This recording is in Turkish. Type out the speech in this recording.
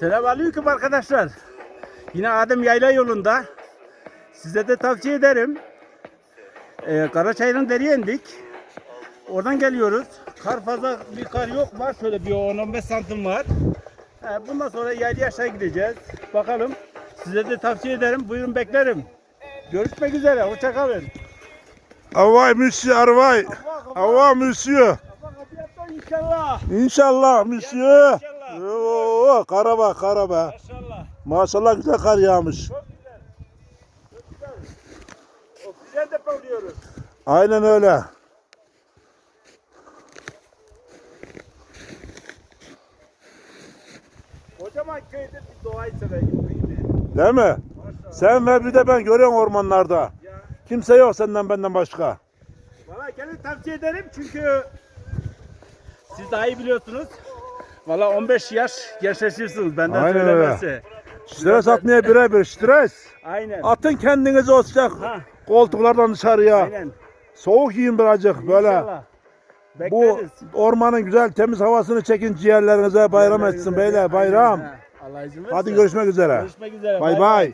Selamünaleyküm arkadaşlar. Yine Adem Yayla yolunda. Size de tavsiye ederim. Ee, Karaçay'ın deriye indik. Oradan geliyoruz. Kar fazla bir kar yok var. Şöyle bir 10-15 santim var. Ee, bundan sonra yaylı aşağı gideceğiz. Bakalım. Size de tavsiye ederim. Buyurun beklerim. Görüşmek üzere. Hoşçakalın. Avay monsieur, arvay. Ava monsieur. İnşallah. İnşallah monsieur. İnşallah. Oo, karaba karaba. Maşallah. Maşallah güzel kar yağmış. Çok güzel. Çok güzel. Oksijen depoluyoruz. Aynen öyle. Kocaman köyde bir doğayı değil mi? Değil mi? Maşallah. Sen ve bir de ben görüyorum ormanlarda. Ya, Kimse yok senden benden başka. valla gelin tavsiye ederim çünkü siz daha iyi biliyorsunuz. Valla 15 yaş gençleşirsiniz benden Aynen söylemesi. Stres atmaya birebir stres. Aynen. Atın kendinizi o sıcak Ha, koltuklardan dışarıya. aynen. Soğuk yiyin birazcık böyle. İnşallah. Bu Bekleriz. ormanın güzel temiz havasını çekin ciğerlerinize bayram etsin beyler bayram. Ha, Allah izin verirse. Hadi görüşmek üzere. Görüşmek üzere. Bay bay.